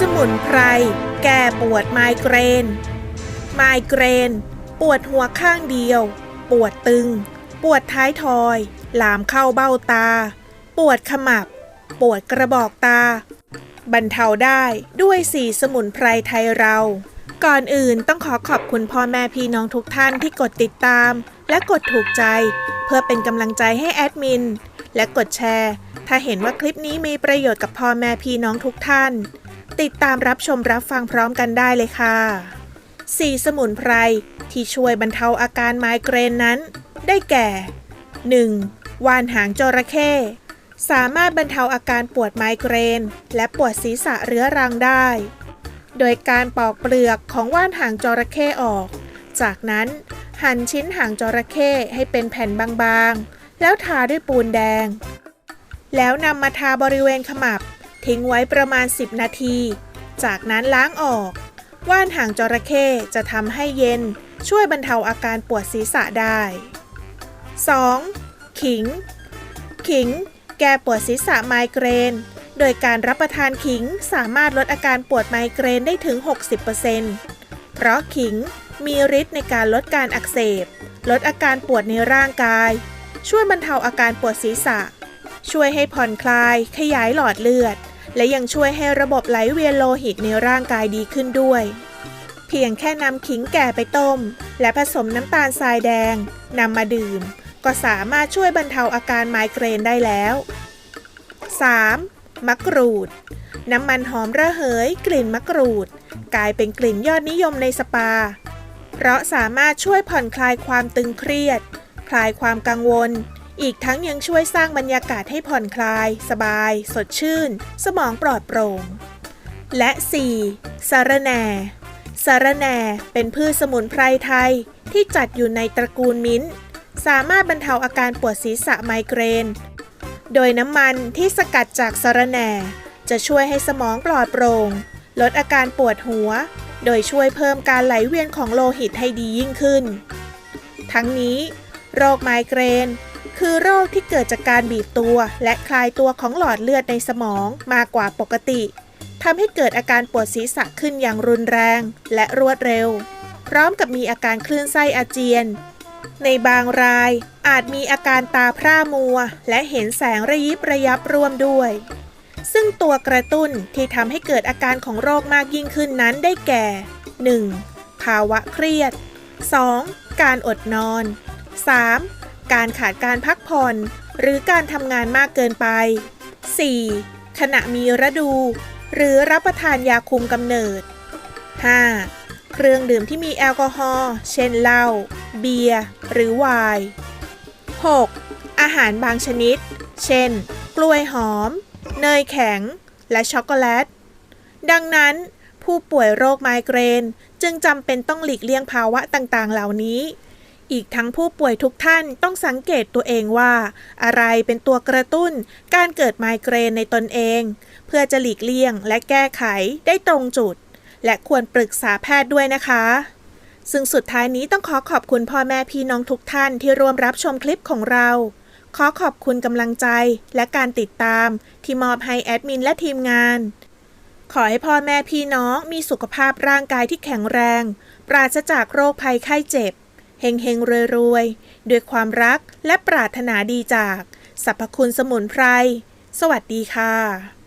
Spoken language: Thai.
สมุนไพร แก้ปวดไมเกรน ไมเกรน ปวดหัวข้างเดียว ปวดตึง ปวดท้ายทอยลามเข้าเบ้าตา ปวดขมับ ปวดกระบอกตา บรรเทาได้ด้วยสีสมุนไพรไทยเรา ก่อนอื่นต้องขอขอบคุณพ่อแม่พี่น้องทุกท่านที่กดติดตาม และกดถูกใจ เพื่อเป็นกำลังใจให้แอดมิน และกดแชร์ ถ้าเห็นว่าคลิปนี้มีประโยชน์กับพ่อแม่พี่น้องทุกท่าน ติดตามรับชมรับฟังพร้อมกันได้เลยค่ะสีสมุนไพรที่ช่วยบรรเทาอาการไมเกรนนั้น ได้แก่ 1. ว่านหางจระเข้สามารถบรรเทาอาการปวดไมเกรน และปวดศีรษะเรื้อรังได้ โดยการปอกเปลือกของว่านหางจระเข้ออก จากนั้นหั่นชิ้นหางจระเข้ให้เป็นแผ่นบางๆ แล้วทาด้วยปูนแดง แล้วนำมาทาบริเวณขมับ ทิ้งไว้ประมาณ 10 นาที จากนั้นล้างออก ว่านหางจระเข้จะทำให้เย็นช่วยบรรเทาอาการปวดศีรษะได้ 2. ขิง ขิง แก้ปวดศีรษะไมเกรน โดยการรับประทานขิงสามารถลดอาการปวดไมเกรนได้ถึง 60%เพราะขิงมีฤทธิ์ในการลดการอักเสบ ลดอาการปวดในร่างกาย ช่วยบรรเทาอาการปวดศีรษะ ช่วยให้ผ่อนคลาย ขยายหลอดเลือด และยังช่วยให้ระบบไหลเวียนโลหิตในร่างกายดีขึ้นด้วย เพียงแค่นำขิงแก่ไปต้ม และผสมน้ำตาลทรายแดงนำมาดื่ม ก็สามารถช่วยบรรเทาอาการไมเกรนได้แล้ว 3. มะกรูด น้ำมันหอมระเหย กลิ่นมะกรูด กลายเป็นกลิ่นยอดนิยมในสปา เพราะสามารถช่วยผ่อนคลายความตึงเครียด คลายความกังวล อีกทั้งยังช่วยสร้างบรรยากาศให้ผ่อนคลาย สบาย สดชื่น สมองปลอดโปร่ง และ 4. สาระแหน่สาระแหน่เป็นพืชสมุนไพรไทยที่จัดอยู่ในตระกูลมิ้นท์สามารถบรรเทาอาการปวดศีรษะไมเกรน โดยน้ำมันที่สกัดจากสาระแหน่จะช่วยให้สมองปลอดโปร่ง ลดอาการปวดหัว โดยช่วยเพิ่มการไหลเวียนของโลหิตให้ดียิ่งขึ้น ทั้งนี้ โรคไมเกรน คือโรคที่เกิดจากการบีบตัว และคลายตัวของหลอดเลือดในสมองมากกว่าปกติทำให้เกิดอาการปวดศีรษะขึ้นอย่างรุนแรง และรวดเร็ว พร้อมกับมีอาการคลื่นไส้อาเจียน ในบางรายอาจมีอาการตาพร่ามัว และเห็นแสงระยิบระยับร่วมด้วย ซึ่งตัวกระตุ้นที่ทำให้เกิดอาการของโรคมากยิ่งขึ้นนั้นได้แก่ 1. ภาวะเครียด 2. การอดนอน 3. การขาดการพักผ่อน หรือการทำงานมากเกินไป 4. ขณะมีฤดู หรือรับประทานยาคุมกำเนิด 5. เครื่องดื่มที่มีแอลกอฮอล์เช่นเหล้าเบียร์หรือไวน์ 6. อาหารบางชนิด เช่น กล้วยหอม เนยแข็ง และช็อกโกแลต ดังนั้น ผู้ป่วยโรคไมเกรนจึงจำเป็นต้องหลีกเลี่ยงภาวะต่างๆ เหล่านี้ อีกทั้งผู้ป่วยทุกท่านต้องสังเกตตัวเองว่า อะไรเป็นตัวกระตุ้น การเกิดไมเกรนในตนเอง เพื่อจะหลีกเลี่ยงและแก้ไขได้ตรงจุด และควรปรึกษาแพทย์ด้วยนะคะ ซึ่งสุดท้ายนี้ต้องขอขอบคุณพ่อแม่พี่น้องทุกท่านที่ร่วมรับชมคลิปของเราขอขอบคุณกำลังใจและการติดตามที่มอบให้แอดมินและทีมงาน ขอให้พ่อแม่พี่น้องมีสุขภาพร่างกายที่แข็งแรง ปราศจากโรคภัยไข้เจ็บ เฮงเฮงรวยรวยๆด้วยความรักและปรารถนาดีจากสรรพคุณสมุนไพร สวัสดีค่ะ